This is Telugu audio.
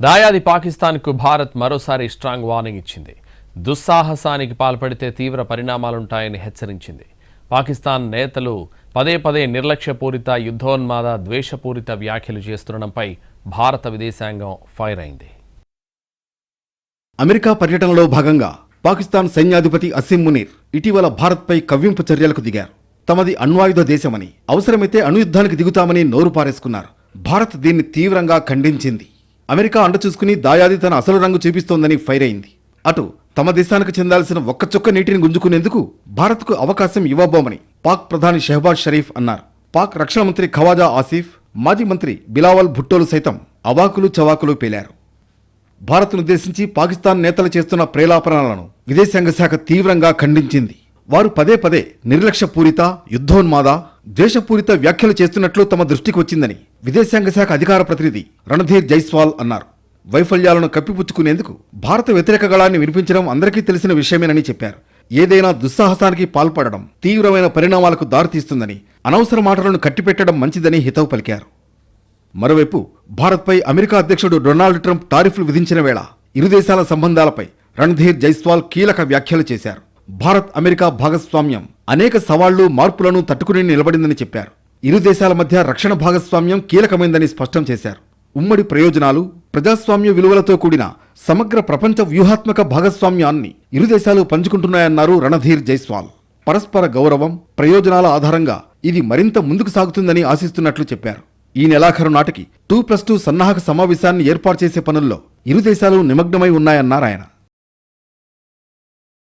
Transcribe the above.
దాయాది పాకిస్తాన్కు భారత్ మరోసారి స్ట్రాంగ్ వార్నింగ్ ఇచ్చింది. దుస్సాహసానికి పాల్పడితే తీవ్ర పరిణామాలుంటాయని హెచ్చరించింది. పాకిస్తాన్ నేతలు పదే పదే నిర్లక్ష్యపూరిత యుద్ధోన్మాద ద్వేషపూరిత వ్యాఖ్యలు చేస్తుండడంపై భారత విదేశాంగం ఫైర్ అయింది. అమెరికా పర్యటనలో భాగంగా పాకిస్తాన్ సైన్యాధిపతి అసిం మునీర్ ఇటీవల భారత్పై కవ్వింపు చర్యలకు దిగారు. తమది అణ్వాయుధ దేశమని అవసరమైతే అణుయుద్ధానికి దిగుతామని నోరు పారేసుకున్నారు. భారత్ దీన్ని తీవ్రంగా ఖండించింది. అమెరికా అండ చూసుకుని దాయాది తన అసలు రంగు చూపిస్తోందని ఫైర్ అయింది. అటు తమ దేశానికి చెందాల్సిన ఒక్క చుక్క నీటిని గుంజుకునేందుకు భారత్కు అవకాశం ఇవ్వబోమని పాక్ ప్రధాని షెహబాజ్ షరీఫ్ అన్నారు. పాక్ రక్షణ మంత్రి ఖవాజా ఆసిఫ్ మాజీ మంత్రి బిలావల్ భుట్టోలు సైతం అవాకులు చవాకులు పేలారు. భారత్నుద్దేశించి పాకిస్తాన్ నేతలు చేస్తున్న ప్రేలాపనలను విదేశాంగ శాఖ తీవ్రంగా ఖండించింది. వారు పదే పదే నిర్లక్ష్యపూరిత యుద్ధోన్మాద ద్వేషపూరిత వ్యాఖ్యలు చేస్తున్నట్లు తమ దృష్టికి వచ్చిందని విదేశాంగ శాఖ అధికార ప్రతినిధి రణధీర్ జైస్వాల్ అన్నారు. వైఫల్యాలను కప్పిపుచ్చుకునేందుకు భారత వ్యతిరేక గళాన్ని వినిపించడం అందరికీ తెలిసిన విషయమేనని చెప్పారు. ఏదైనా దుస్సాహసానికి పాల్పడడం తీవ్రమైన పరిణామాలకు దారితీస్తుందని అనవసర మాటలను కట్టిపెట్టడం మంచిదని హితవు పలికారు. మరోవైపు భారత్పై అమెరికా అధ్యక్షుడు డొనాల్డ్ ట్రంప్ టారిఫ్లు విధించిన వేళ ఇరు దేశాల సంబంధాలపై రణధీర్ జైస్వాల్ కీలక వ్యాఖ్యలు చేశారు. భారత్ అమెరికా భాగస్వామ్యం అనేక సవాళ్ళు మార్పులను తట్టుకుని నిలబడిందని చెప్పారు. ఇరు దేశాల మధ్య రక్షణ భాగస్వామ్యం కీలకమైందని స్పష్టం చేశారు. ఉమ్మడి ప్రయోజనాలు ప్రజాస్వామ్య విలువలతో కూడిన సమగ్ర ప్రపంచ వ్యూహాత్మక భాగస్వామ్యాన్ని ఇరు దేశాలు పంచుకుంటున్నాయన్నారు రణధీర్ జైస్వాల్. పరస్పర గౌరవం ప్రయోజనాల ఆధారంగా ఇది మరింత ముందుకు సాగుతుందని ఆశిస్తున్నట్లు చెప్పారు. ఈ నెలాఖరు నాటికి టూ ప్లస్ టూ సన్నాహక సమావేశాన్ని ఏర్పాటు చేసే పనుల్లో ఇరు దేశాలు నిమగ్నమై ఉన్నాయన్నారు ఆయన.